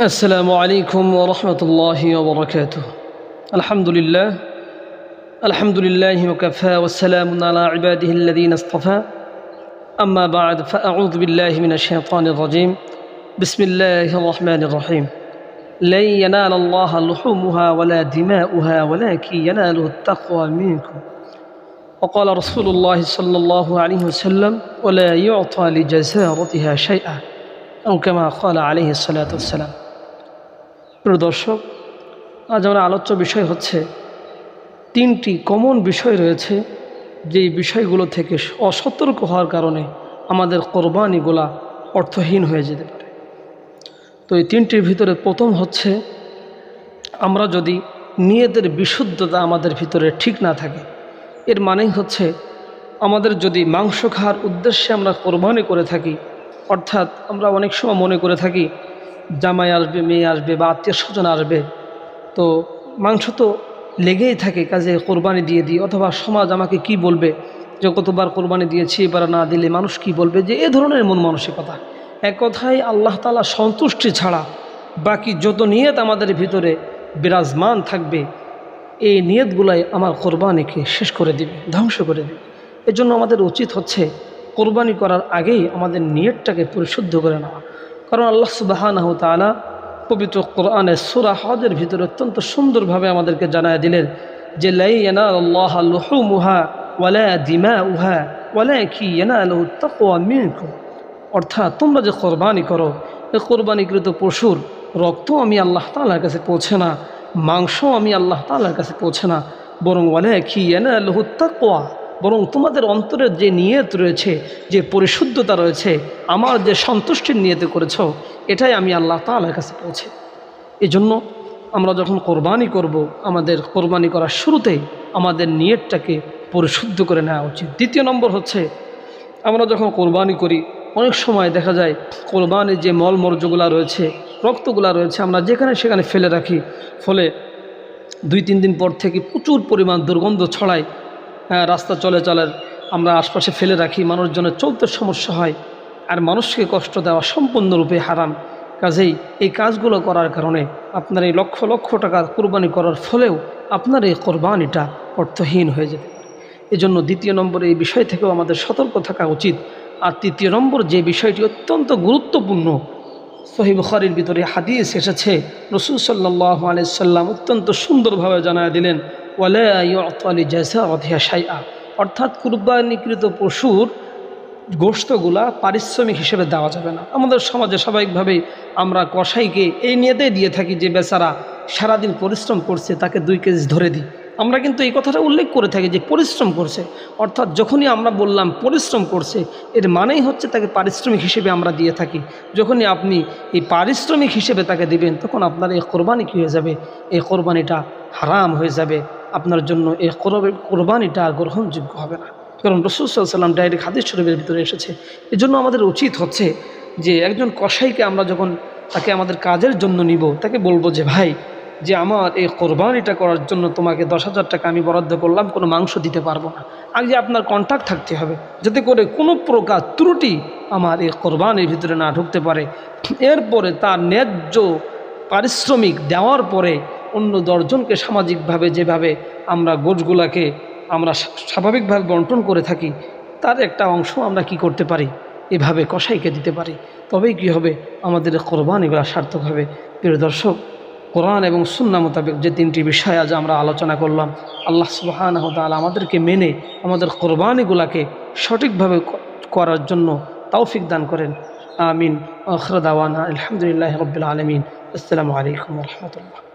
السلام عليكم ورحمة الله وبركاته. الحمد لله. الحمد لله وكفى والسلام على عباده الذين اصطفى. أما بعد فأعوذ بالله من الشيطان الرجيم. بسم الله الرحمن الرحيم. لن ينال الله لحومها ولا دماؤها ولكن يناله التقوى منكم. وقال رسول الله صلى الله عليه وسلم ولا يعطى لجزارتها شيئا. أو كما قال عليه الصلاة والسلام. প্রিয় দর্শক, আজ আমার আলোচ্য বিষয় হচ্ছে তিনটি কমন বিষয় রয়েছে, যেই বিষয়গুলো থেকে অসতর্ক হওয়ার কারণে আমাদের কোরবানিগুলা অর্থহীন হয়ে যেতে পারে। তো এই তিনটির ভিতরে প্রথম হচ্ছে, আমরা যদি নিয়তের বিশুদ্ধতা আমাদের ভিতরে ঠিক না থাকে, এর মানেই হচ্ছে আমাদের যদি মাংস খাওয়ার উদ্দেশ্যে আমরা কোরবানি করে থাকি, অর্থাৎ আমরা অনেক সময় মনে করে থাকি জামাই আসবে, মেয়ে আসবে বা আত্মীয় স্বজন আসবে, তো মাংস তো লেগেই থাকে, কাজে কোরবানি দিয়ে দিই। অথবা সমাজ আমাকে কি বলবে? যে কতবার কোরবানি দিয়েছি, এবার না দিলে মানুষ কি বলবে? যে এ ধরনের মন মানসিকতা। এক কথায় আল্লাহ তালা সন্তুষ্টি ছাড়া বাকি যত নিয়ত আমাদের ভিতরে বিরাজমান থাকবে, এই নিয়তগুলাই আমার কোরবানিকে শেষ করে দিবে, ধ্বংস করে দিবে। এজন্য আমাদের উচিত হচ্ছে কোরবানি করার আগেই আমাদের নিয়তটাকে পরিশুদ্ধ করে নেওয়া। কারণ আল্লাহ সুবাহানাহ তালা পবিত্র কোরআনে সুরা হজের ভিতরে অত্যন্ত সুন্দরভাবে আমাদেরকে জানায় দিলেন যে লুহুমুহা ওয়ালা দিমা উহা ওয়ালা কি অর্থাৎ তোমরা যে কোরবানি করো এই কোরবানিকৃত পশুর রক্ত আমি আল্লাহ তালার কাছে পৌঁছে না, মাংস আমি আল্লাহ তালার কাছে পৌঁছে না, বরং ওয়ালা কি এনা লহু তাকওয়া বরং তোমাদের অন্তরের যে নিয়ত রয়েছে, যে পরিশুদ্ধতা রয়েছে, আমার যে সন্তুষ্টির নিয়তে করেছ, এটাই আমি আল্লাহ তালার কাছে পৌঁছে। এই জন্য আমরা যখন কোরবানি করব, আমাদের কোরবানি করার শুরুতেই আমাদের নিয়তটাকে পরিশুদ্ধ করে নেওয়া উচিত। দ্বিতীয় নম্বর হচ্ছে, আমরা যখন কোরবানি করি, অনেক সময় দেখা যায় কোরবানির যে মলমর্যগুলা রয়েছে, রক্তগুলা রয়েছে, আমরা যেখানে সেখানে ফেলে রাখি। ফলে দুই, তিন দিন পর থেকে প্রচুর পরিমাণ দুর্গন্ধ ছড়ায় রাস্তা চলে চলার আমরা আশপাশে ফেলে রাখি, মানুষজনের চলতে সমস্যা হয় আর মানুষকে কষ্ট দেওয়া সম্পূর্ণরূপে হারাম। কাজেই এই কাজগুলো করার কারণে আপনার এই লক্ষ লক্ষ টাকা কোরবানি করার ফলেও আপনার এই কোরবানিটা অর্থহীন হয়ে যেতে পারে। এজন্য দ্বিতীয় নম্বর এই বিষয় থেকেও আমাদের সতর্ক থাকা উচিত। আর তৃতীয় নম্বর যে বিষয়টি অত্যন্ত গুরুত্বপূর্ণ সহিব খরির ভিতরে হাদিস এসেছে, রসুল সাল্লাহ আলাইসাল্লাম অত্যন্ত সুন্দরভাবে জানায় দিলেন ওয়ালি জেসা অধিয়া সাইয়া অর্থাৎ কুরবানিকৃত পশুর গোষ্ঠগুলা পারিশ্রমিক হিসেবে দেওয়া যাবে না। আমাদের সমাজে স্বাভাবিকভাবেই আমরা কষাইকে এই নিয়েতেই দিয়ে থাকি যে, বেচারা সারাদিন পরিশ্রম করছে, তাকে দুই কেজি ধরে দিই। আমরা কিন্তু এই কথাটা উল্লেখ করে থাকি যে, পরিশ্রম করছে। অর্থাৎ যখনই আমরা বললাম পরিশ্রম করছে, এর মানেই হচ্ছে তাকে পারিশ্রমিক হিসেবে আমরা দিয়ে থাকি। যখনই আপনি এই পারিশ্রমিক হিসেবে তাকে দিবেন, তখন আপনার এই কোরবানি কী হয়ে যাবে? এই কোরবানিটা হারাম হয়ে যাবে। আপনার জন্য এই কোরবানিটা গ্রহণযোগ্য হবে না। কারণ রসুল সাল্লাম ডাইরেক্ট হাদিস শরীফের ভিতরে এসেছে। এই জন্য আমাদের উচিত হচ্ছে যে একজন কসাইকে আমরা যখন তাকে আমাদের কাজের জন্য নিব, তাকে বলব যে, ভাই, যে আমার এই কোরবানিটা করার জন্য তোমাকে দশ হাজার টাকা আমি বরাদ্দ করলাম, কোনো মাংস দিতে পারব না। আগে আপনার কন্ট্যাক্ট থাকতে হবে, যাতে করে কোনো প্রকার ত্রুটি আমার এই কোরবানির ভিতরে না ঢুকতে পারে। এরপরে তার ন্যায্য পারিশ্রমিক দেওয়ার পরে অন্য দশজনকে সামাজিকভাবে যেভাবে আমরা গোছগুলাকে আমরা স্বাভাবিকভাবে বন্টন করে থাকি, তার একটা অংশ আমরা কি করতে পারি? এভাবে কষাইকে দিতে পারি। তবেই কি হবে? আমাদের কোরবানিগুলো সার্থক হবে। প্রিয় দর্শক, কোরআন এবং সুন্না মোতাবেক যে তিনটি বিষয় আজ আমরা আলোচনা করলাম, আল্লাহ সুবাহান হতাল আমাদেরকে মেনে আমাদের কোরবানিগুলাকে সঠিকভাবে করার জন্য তৌফিক দান করেন। আমিন। আখরদাওয়ানা আলহামদুলিল্লাহ রবিল আলমিন। আসসালামু আলাইকুম রহমতুল্লাহ।